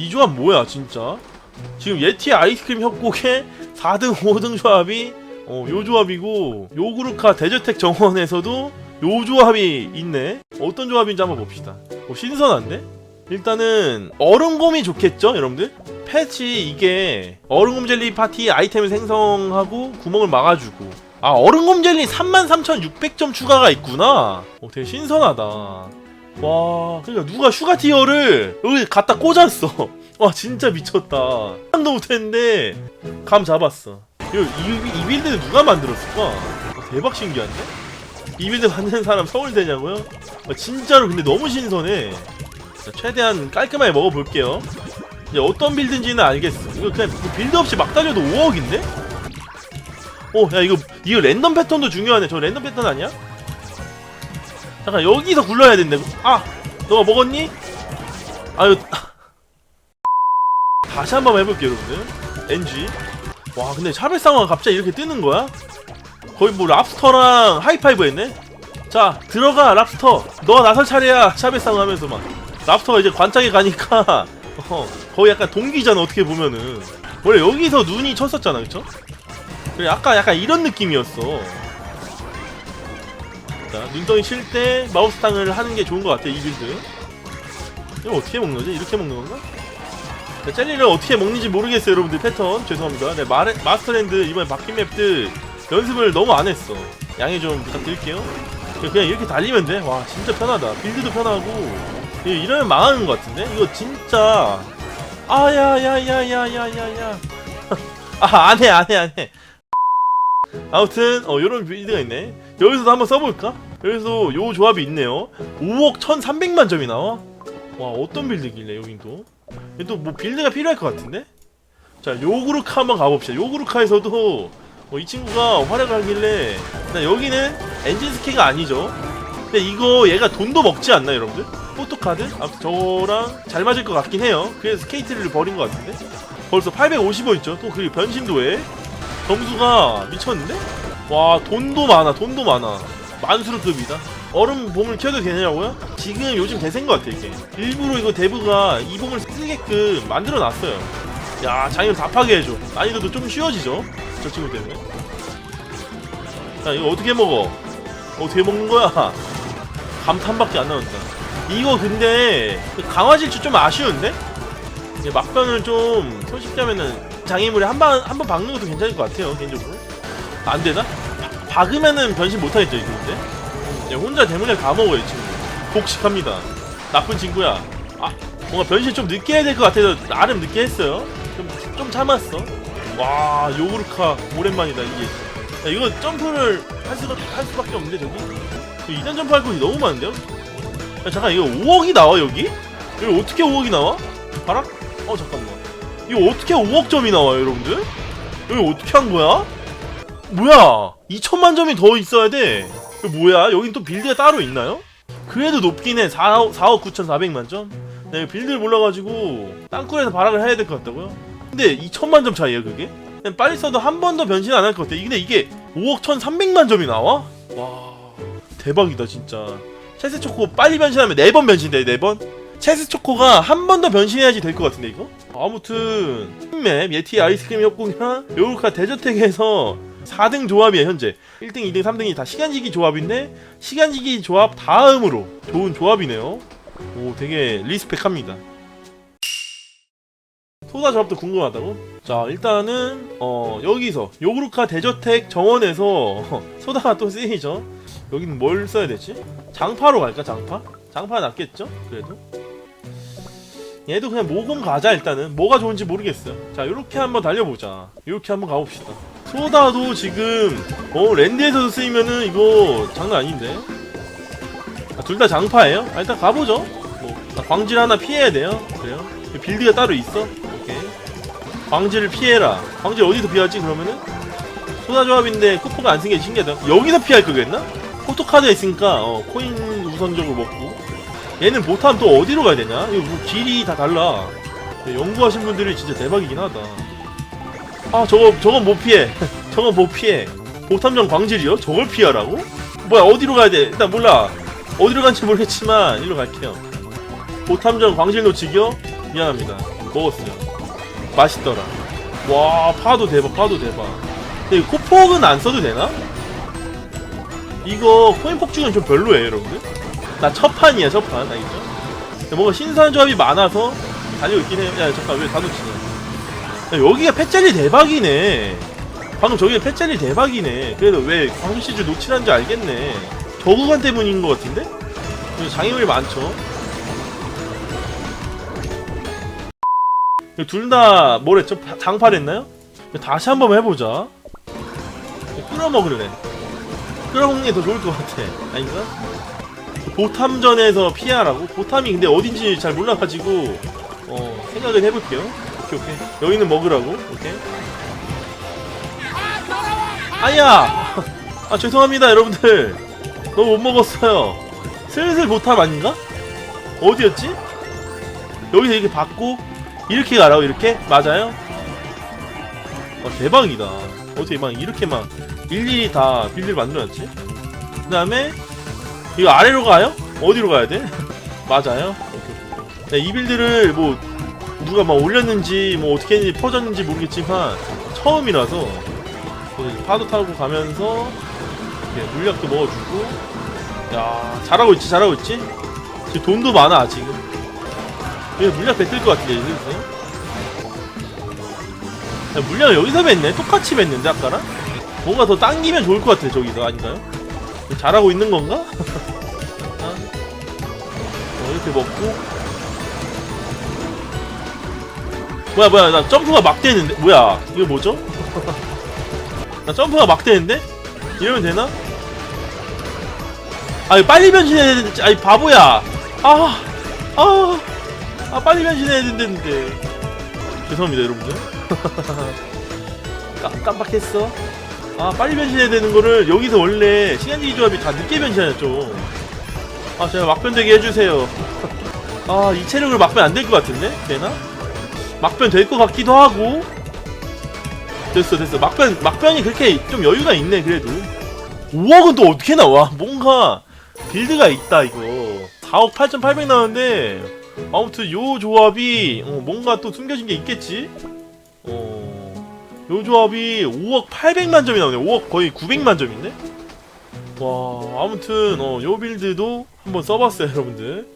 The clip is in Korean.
이 조합 뭐야 진짜? 지금 예티 아이스크림 협곡의 4등 5등 조합이 어, 요 조합이고 요구르카 데저텍 정원에서도 요 조합이 있네. 어떤 조합인지 한번 봅시다. 어, 신선한데? 일단은 얼음곰이 좋겠죠 여러분들? 패치 이게 얼음곰 젤리 파티 아이템을 생성하고 구멍을 막아주고. 아 얼음곰 젤리 33,600점 추가가 있구나. 어, 되게 신선하다 와. 그러니까 누가 슈가 티어를 여기 갖다 꽂았어. 와 진짜 미쳤다. 한도 못했는데. 감 잡았어. 이거 이, 이 빌드는 누가 만들었을까? 어, 대박 신기한데? 이 빌드 만드는 사람 서울대냐고요? 아, 진짜로 근데 너무 신선해. 자, 최대한 깔끔하게 먹어볼게요. 이제 어떤 빌드인지는 알겠어. 이거 그냥 뭐 빌드 없이 막 달려도 5억인데? 어야 이거 이거 랜덤 패턴도 중요하네. 저 랜덤 패턴 아니야? 잠깐 여기서 굴러야 된다 아 너가 먹었니? 아유. 다시 한 번 해볼게요 여러분들. NG 와 근데 샤벨상어가 갑자기 이렇게 뜨는 거야? 거의 뭐 랍스터랑 하이파이브 했네? 자 들어가 랍스터. 너가 나설 차례야 샤벨상어 하면서 막. 랍스터가 이제 관짝에 가니까. 어, 거의 약간 동기잖아 어떻게 보면은. 원래 여기서 눈이 쳤었잖아 그쵸? 그래 아까 약간 이런 느낌이었어 자 눈덩이 칠 때 마우스탕을 하는 게 좋은 것 같아 이 빌드. 이거 어떻게 먹는 거지? 이렇게 먹는 건가? 자, 젤리를 어떻게 먹는지 모르겠어요 여러분들. 패턴. 죄송합니다. 네, 마레, 마스터랜드 이번에 바뀐 맵들 연습을 너무 안 했어. 양해 좀 부탁드릴게요. 그냥 이렇게 달리면 돼와 진짜 편하다. 빌드도 편하고. 예, 이러면 망하는 것 같은데? 이거 진짜. 아야야야야야야야. 아 안해 안해 안해 아무튼 어 요런 빌드가 있네. 여기서도 한번 써볼까? 여기서 요 조합이 있네요. 5억 1300만 점이 나와? 와 어떤 빌드길래 여긴 또? 또 뭐 빌드가 필요할 것 같은데? 자 요구르카 한번 가봅시다. 요구르카에서도 어, 이 친구가 활약을 하길래 일단 여기는 엔진 스키가 아니죠? 근데 이거 얘가 돈도 먹지 않나 여러분들? 포토카드? 아무튼 저랑 잘 맞을 것 같긴 해요. 그래서 스케이트를 버린 것 같은데? 벌써 855 있죠? 또 그리고 변신도 해 점수가 미쳤는데? 와 돈도 많아 돈도 많아. 만수르급이다. 얼음 봄을 켜도 되냐고요? 지금 요즘 대세인 것 같아 이게. 일부러 이거 대부가 이 봄을 쓰게끔 만들어 놨어요. 야 장애를 다 파괴해줘. 난이도도 좀 쉬워지죠? 저 친구 때문에. 자 이거 어떻게 먹어? 어떻게 먹는 거야? 감탄밖에 안 나온다. 이거 근데 그 강화 질주 좀 아쉬운데? 막변을 좀 솔직히 하면은 장애물에 한 번 한 번 박는 것도 괜찮을 것 같아요 개인적으로 안 되나? 바- 박으면은 변신 못 하겠죠 이거 근데? 야, 혼자 대문을 다 먹어요 이 친구 복식합니다 나쁜 친구야 아 뭔가 변신 좀 늦게 해야 될 것 같아서 나름 늦게 했어요 좀, 좀 참았어 와 요구르카 오랜만이다 이게 야, 이거 점프를 할, 수가, 할 수밖에 없는데 저기 저 2단 점프할 곳이 너무 많은데요? 야, 잠깐 이거 5억이 나와 여기? 여기 어떻게 5억이 나와? 봐라? 어 잠깐만 이거 어떻게 5억 점이 나와요 여러분들? 여기 어떻게 한 거야? 뭐야 2천만 점이 더 있어야 돼 뭐야 여긴 또 빌드가 따로 있나요? 그래도 높긴 해 4억, 4억 9,400만 점? 네, 빌드를 몰라가지고 땅굴에서 발악을 해야 될 것 같다고요? 근데 2천만 점 차이야 그게? 그냥 빨리 써도 한 번 더 변신 안 할 것 같아 근데 이게 5억 1,300만 점이 나와? 와 대박이다 진짜 체스 초코 빨리 변신하면 4번 변신돼 4번? 체스 초코가 한 번 더 변신해야지 될 것 같은데 이거? 아무튼 맵 예티 아이스크림 협곡이랑 요르카 데저텍에서 4등 조합이에요 현재 1등, 2등, 3등이 다 시간지기 조합인데 시간지기 조합 다음으로 좋은 조합이네요 오 되게 리스펙합니다 소다 조합도 궁금하다고? 자 일단은 어 여기서 요구르카 데저텍 정원에서 소다가 또 쓰이죠 여기는 뭘 써야 되지? 장파로 갈까 장파? 장파 낫겠죠? 그래도 얘도 그냥 모공 가자 일단은. 뭐가 좋은지 모르겠어요 자 요렇게 한번 달려보자. 요렇게 한번 가봅시다. 소다도 지금 어 랜드에서도 쓰이면은 이거 장난 아닌데? 아, 둘 다 장파예요? 아, 일단 가보죠. 뭐 아, 광질 하나 피해야 돼요. 그래요? 빌드가 따로 있어? 오케이. 광질을 피해라. 광질 어디서 피하지 그러면은? 소다 조합인데 쿠퍼가 안 쓴 게 신기하다. 여기서 피할 거겠나? 포토카드가 있으니까 어, 코인 우선적으로 먹고 얘는 못하면 또 어디로 가야 되냐? 이거 뭐 길이 다 달라 네, 연구하신 분들이 진짜 대박이긴 하다 아 저거 저건 못 피해 저건 못 피해 보탐정 광질이요? 저걸 피하라고? 뭐야 어디로 가야 돼? 일단 몰라 어디로 간지 모르겠지만 일로 갈게요 보탐정 광질 놓치기요? 미안합니다 먹었어요 맛있더라 와 파도 대박 파도 대박 근데 이 코폭은 안 써도 되나? 이거 코인 폭죽은 좀 별로예요 여러분들 나 첫 판이야 첫판 알겠죠? 뭔가 신선한 조합이 많아서 달리고 있긴 해요 야 잠깐 왜 단호치냐 야, 여기가 패짤리 대박이네 방금 저기가 패짤리 대박이네 그래도 왜 광수 시즈 노출한지 알겠네 저 구간 때문인 것 같은데? 장애물이 많죠 둘 다 뭐랬죠? 파- 장팔했나요? 다시 한번 해보자 끌어먹을래 끌어먹는 게 더 좋을 것 같아 아닌가? 보탐전에서 피하라고? 보탐이 근데 어딘지 잘 몰라가지고 어 생각을 해볼게요 오케이 오케이 여기는 먹으라고 오케이 아야 아 죄송합니다 여러분들 너무 못 먹었어요 슬슬 보탐 아닌가? 어디였지? 여기서 이렇게 받고 이렇게 가라고 이렇게? 맞아요? 와 대박이다 어떻게 막 이렇게 막 일일이 다 빌드를 만들어놨지? 그 다음에 이거 아래로 가요? 어디로 가야 돼? 맞아요? 네, 이 빌드를 뭐 누가 막 올렸는지 뭐 어떻게 했는지 퍼졌는지 모르겠지만 처음이라서 파도 타고 가면서 이렇게 물약도 먹어주고 야 잘하고 있지 잘하고 있지? 지금 돈도 많아 지금 이거 물약 뱉을 것 같은데 야, 물량을 여기서 뱉네 똑같이 뱉는데 아까랑 뭔가 더 당기면 좋을 것 같아 저기서 아닌가요? 잘하고 있는 건가? 어, 이렇게 먹고 뭐야 뭐야 나 점프가 막 되는데 뭐야 이거 뭐죠? 나 점프가 막 되는데? 이러면 되나? 아니 빨리 변신해야 되는데 아니 바보야 아 아, 아 빨리 변신해야 된다는데 죄송합니다 여러분들 깜, 깜빡했어 아 빨리 변신해야 되는 거를 여기서 원래 시간지기 조합이 다 늦게 변신하죠 아 제가 막변 되게 해주세요. 아 이 체력으로 막변 안 될 것 같은데? 되나? 막변 될 것 같기도 하고. 됐어 됐어. 막변 막변이 그렇게 좀 여유가 있네 그래도. 5억은 또 어떻게 나와? 뭔가 빌드가 있다 이거. 4억 8,800 나오는데 아무튼 요 조합이 어, 뭔가 또 숨겨진 게 있겠지? 어, 요 조합이 5억 800만 점이 나오네 5억 거의 900만 점인데? 와 아무튼 어, 요 빌드도 한번 써봤어요 여러분들